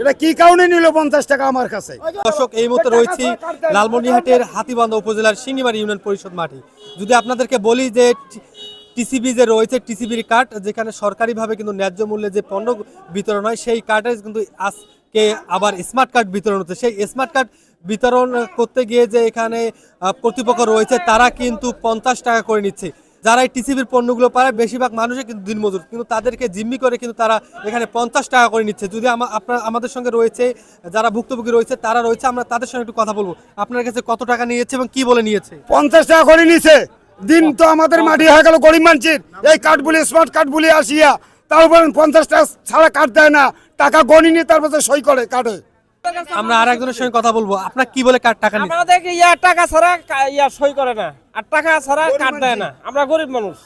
এটা কি কারণে নিল পঞ্চাশ টাকা আমার কাছে? দর্শক এই মুহূর্তে রয়েছি লালমনিরহাটের হাতিবান্ধা উপজেলার সিঙ্গিমারি ইউনিয়ন পরিষদ মাঠে। যদি আপনাদেরকে বলি যে টিসিবি যে রয়েছে টিসিবির কার্ড যেখানে সরকারিভাবে কিন্তু ন্যায্য মূল্যে যে পণ্য বিতরণ হয় সেই কার্ডে কিন্তু আজকে আবার স্মার্ট কার্ড বিতরণ হচ্ছে। সেই স্মার্ট কার্ড বিতরণ করতে গিয়ে যে এখানে কর্তৃপক্ষ রয়েছে তারা কিন্তু পঞ্চাশ টাকা করে নিচ্ছে। যারা এই টিসিবির পণ্যগুলো পায় বেশিরভাগ মানুষই কিন্তু দিনমজুর। কিন্তু তাদেরকে জিম্মি করে কিন্তু তারা এখানে পঞ্চাশ টাকা করে নিচ্ছে। যদি আপনার আমাদের সঙ্গে রয়েছে যারা ভুক্তভোগী রয়েছে তারা রয়েছে আমরা তাদের সঙ্গে একটু কথা বলব। আপনার কাছে কত টাকা নিয়েছে এবং কি বলে নিয়েছে? পঞ্চাশ টাকা করে নিছে দিন তো আমাদের মাটি হয়ে গেল গরিব মানুষের। এই কার্ড বলে স্মার্ট কার্ড বলে আসিয়া তারপর পঞ্চাশ টাকা ছাড়া কার্ড দেয় না। টাকা গণি নিয়ে তারপর সই করে কার্ডে আমরা আর একজনের সঙ্গে কথা বলব। আপনার কি বলে কার টাকা আমাদের ইয়া টাকা ছাড়া ইয়া সই করে না। আর টাকা ছাড়া কার্ড দেয় না। আমরা গরিব মানুষ।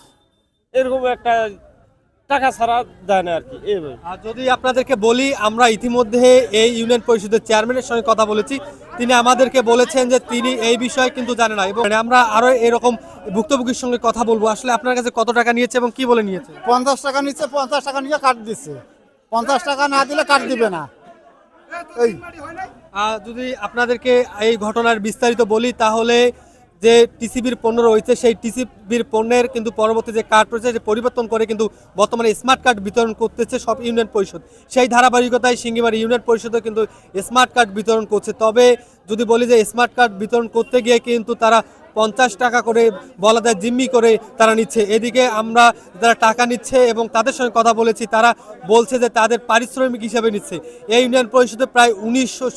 এরকম একটা টাকা ছাড়া দেয় না আর কি। এইভাবে আর যদি আপনাদেরকে বলি আমরা ইতিমধ্যে এই ইউনিয়ন পরিষদের চেয়ারম্যানের সঙ্গে কথা বলেছি। তিনি আমাদেরকে বলেছেন যে তিনি এই বিষয়ে কিন্তু জানেন না। এবং আমরা আরও এরকম ভুক্তভোগীর সঙ্গে কথা বলব। আসলে আপনার কাছে কত টাকা নিয়েছে এবং কি বলে নিয়েছে? পঞ্চাশ টাকা নিচ্ছে পঞ্চাশ টাকা নিয়ে কাট দিচ্ছে। পঞ্চাশ টাকা না দিলে কাট দিবে না। যদি আপনাদেরকে এই ঘটনার বিস্তারিত বলি, তাহলে যে টিসিবির পণ্য রয়েছে, সেই টিসিবির পণ্যের কিন্তু পরবর্তী যে কার্ড রয়েছে যে পরিবর্তন করে কিন্তু বর্তমানে স্মার্ট কার্ড বিতরণ করতেছে সব ইউনিয়ন পরিষদ। সেই ধারাবাহিকতায় সিঙ্গিমারি ইউনিয়ন পরিষদও কিন্তু স্মার্ট কার্ড বিতরণ করছে। তবে যদি বলি যে স্মার্ট কার্ড বিতরণ করতে গিয়ে কিন্তু তারা পঞ্চাশ টাকা করে বলা যায় জিম্মি করে তারা নিচ্ছে। এদিকে আমরা যারা টাকা নিচ্ছে এবং তাদের সঙ্গে কথা বলেছি, তারা বলছে যে তাদের পারিশ্রমিক হিসাবে নিচ্ছে। এই ইউনিয়ন পরিষদে প্রায় উনিশশো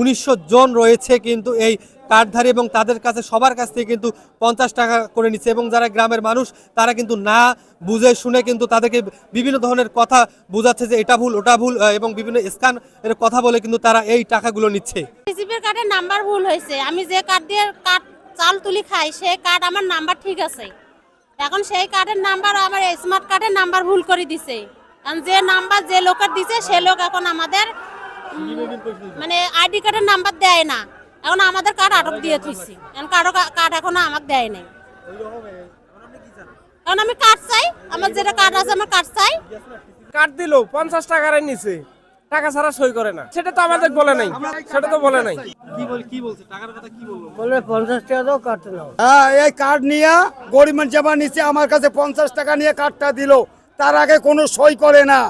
উনিশশো জন রয়েছে কিন্তু এই কার্ডধারী এবং তাদের কাছে সবার কাছ থেকে কিন্তু পঞ্চাশ টাকা করে নিচ্ছে এবং যারা গ্রামের মানুষ, তারা কিন্তু না বুঝে শুনে কিন্তু তাদেরকে বিভিন্ন ধরনের কথা বোঝাচ্ছে যে এটা ভুল, ওটা ভুল এবং বিভিন্ন স্ক্যান এর কথা বলে কিন্তু তারা এই টাকাগুলো নিচ্ছে। নাম্বার ভুল হয়েছে। আমি যে কার্ড দিয়ে কার্ড চাল তুলি খাই সেই কার্ড আমার নাম্বার ঠিক আছে। এখন সেই কার্ডের নাম্বার আমার স্মার্ট কার্ডের নাম্বার ভুল করে দিছে। এখন যে নাম্বার যে লোকের দিছে, সে লোক এখন আমাদের মানে আইডি কার্ডের নাম্বার দেয় না। এখন আমাদের কার্ড আটক দিয়ে থুইছি। এখন কার্ড কার্ড এখনও আমাকে দেয় নাই। এখন আমি কার্ড চাই, আমার যেটা কার্ড আছে, আমার কার্ড চাই। কার্ড দিল, পঞ্চাশ টাকার নিছে। টাকা ছাড়া সই করে না। সেটা তো আমাদের বলে নাই। সেটা তো বলে নাই। কি বল কি বলছে? টাকার কথা কি বলব? বলে পঞ্চাশ টাকা দাও কাটতে নাও। হ্যাঁ এই কার্ড নিয়ে গরিব মানুষ আবার নিচে আমার কাছে পঞ্চাশ টাকা নিয়ে কার্ডটা দিল। তার আগে কোনো সই করে না।